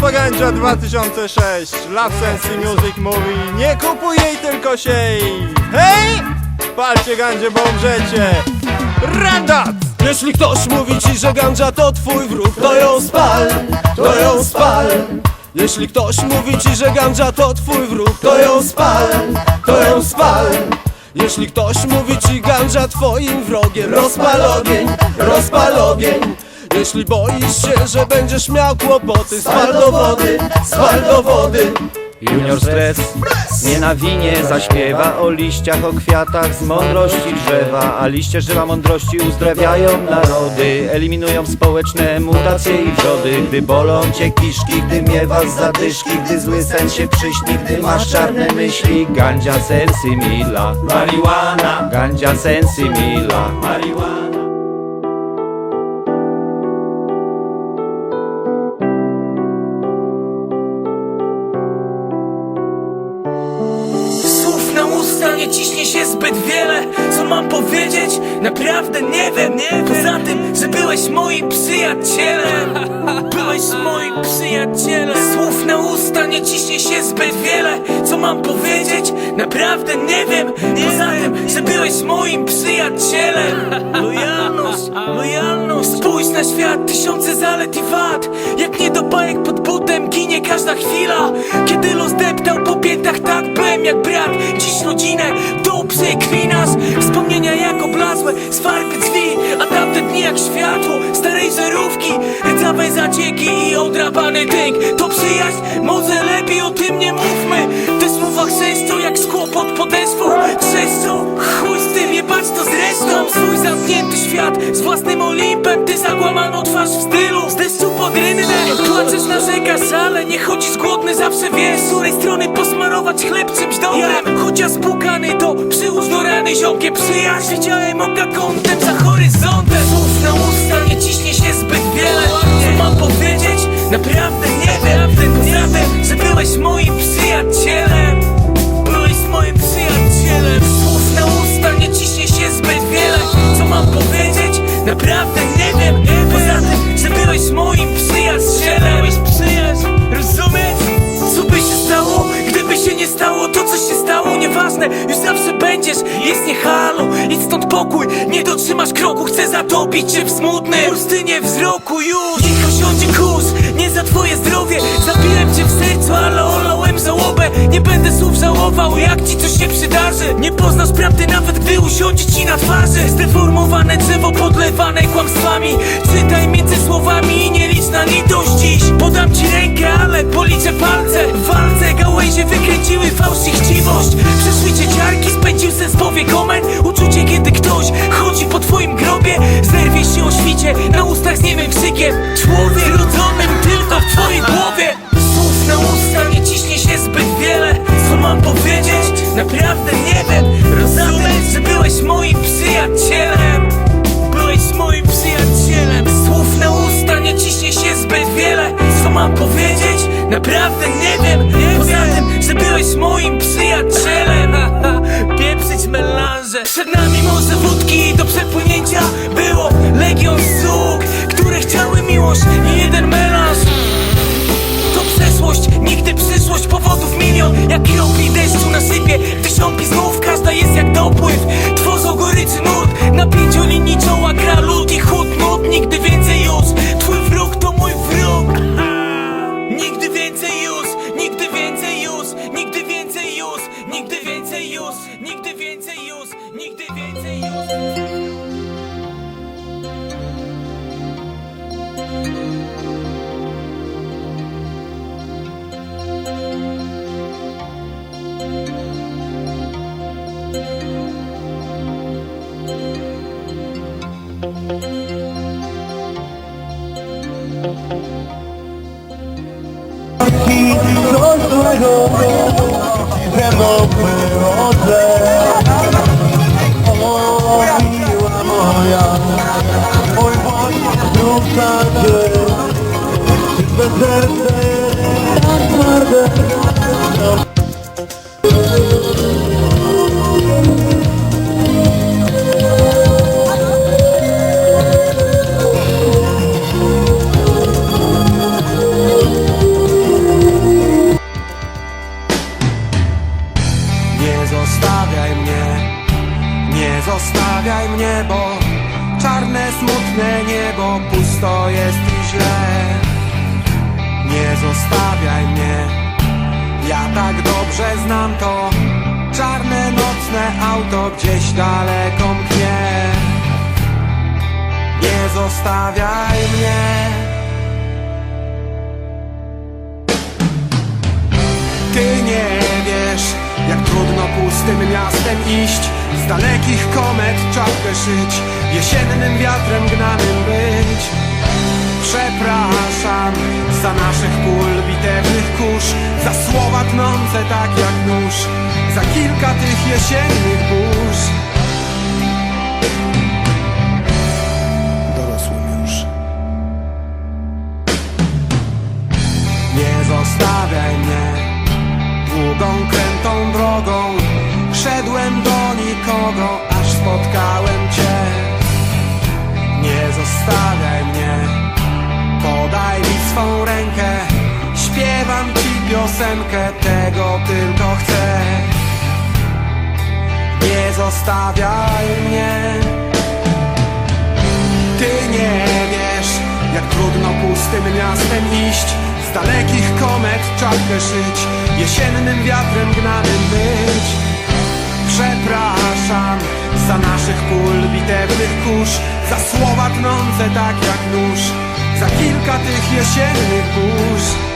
Ganja 2006 Love Sense Music mówi Nie kupuj jej, tylko siej. Hej! Palcie gandzie, bo umrzecie. Randat! Jeśli ktoś mówi ci, że ganja to twój wróg To ją spal, to ją spal. Jeśli ktoś mówi ci, że ganja to twój wróg To ją spal, to ją spal. Jeśli ktoś mówi ci ganja twoim wrogiem Rozpal ogień, rozpal ogień jeśli boisz się, że będziesz miał kłopoty Spal do wody, spal do wody. Junior stres nie na winie zaśpiewa O liściach, o kwiatach z mądrości drzewa A liście drzewa mądrości uzdrawiają narody. Eliminują społeczne mutacje i wrzody Gdy bolą cię kiszki, gdy miewasz zadyszki Gdy zły sen się przyśni, gdy masz czarne myśli. Gandzia sensy mila Marihuana. Gandzia sensy mila Marihuana zbyt wiele Co mam powiedzieć? Naprawdę nie wiem, nie Poza tym, że byłeś moim przyjacielem. Byłeś moim przyjacielem. Słów na usta nie ciśnie się zbyt wiele Co mam powiedzieć? Naprawdę nie wiem. Poza tym, że byłeś moim przyjacielem. Lojalność, lojalność. Spójrz na świat, tysiące zalet i wad. Jak nie do bajek pod butem ginie każda chwila. Kiedy los deptał po piętach tak byłem jak brat. Dziś rodzinę krwi nas. Wspomnienia jak oblazłe z farby drzwi A tamte dni jak światło starej zerówki. Rdzawe zacieki i odrapany tynk To przyjaźń, może lepiej o tym nie mówmy. Te słowa chrzeszczą jak skło pod podeszwą Trzeszczą, chuj z tym jebać to zresztą Swój zamknięty świat z własnym Olimpem. Ty zagłamaną twarz w stylu. Z deszczu pod rynnę. Płaczesz, narzekasz, ale nie chodzisz głodny Zawsze wiesz, z której strony posmarować chleb czymś dobrym. Chociaż spłukany to przyłóż do rany ziomkie przyjaźń Widziałem oka kątem za horyzontem. Słów na usta nie ciśnie się zbyt wiele. Co mam powiedzieć? Naprawdę nie wiem. Poza tym, że byłeś moim przyjacielem. Byłeś moim przyjacielem. Słów na usta nie ciśnie się zbyt wiele. Co mam powiedzieć? Naprawdę nie wiem. Poza tym, że byłeś moim przyjacielem Już zawsze będziesz, jest nie halo stąd pokój, nie dotrzymasz kroku Chcę zatopić cię w smutnej pustynie wzroku. Już, niech osiądzie kurs Nie za twoje zdrowie. Zabiłem cię w sercu, ale olałem żałobę Nie będę słów żałował, jak ci coś się przydarzy. Nie poznasz prawdy nawet gdy usiądzie ci na twarzy. Zdeformowane drzewo podlewane kłamstwami. Czytaj między słowami i nie na litość dziś. Podam ci rękę, ale policzę palce. W walce gałęzie wykręciły fałsz i chciwość. Przyszły cieciarki, spędził sen z powiek omen Uczucie kiedy ktoś chodzi po twoim grobie mam powiedzieć? Naprawdę nie wiem. Poza tym, że byłeś moim przyjacielem. Pieprzyć melanże. Przed nami morze wódki. Do przepłynięcia Było legion sług Które chciały miłość i jeden melanż. To przeszłość, nigdy przyszłość Powodów milion, jak kropli deszczu na sypie Tysiąpi znów, każda jest jak dopływ już Nigdy więcej już, nigdy więcej już. Do Nie zostawiaj mnie, nie zostawiaj mnie, bo czarne, smutne niebo pusto jest. Gdzieś daleko mknie Nie zostawiaj mnie. Ty nie wiesz, jak trudno pustym miastem iść Z dalekich komet czapkę szyć Jesiennym wiatrem gnanym być Przepraszam za naszych pól bitewnych kurz Za słowa tnące tak jak nóż Za kilka tych jesiennych burz. Dorosłym już Nie zostawiaj mnie Długą, krętą drogą. Szedłem do nikogo Aż spotkałem Cię. Nie zostawiaj mnie Podaj mi swą rękę. Śpiewam ci piosenkę Tego tylko chcę. Nie zostawiaj mnie. Ty nie wiesz Jak trudno pustym miastem iść. Z dalekich komet czapkę szyć Jesiennym wiatrem gnanym być Przepraszam za naszych pól bitewnych kurz Za słowa tnące tak jak nóż Za kilka tych jesiennych burz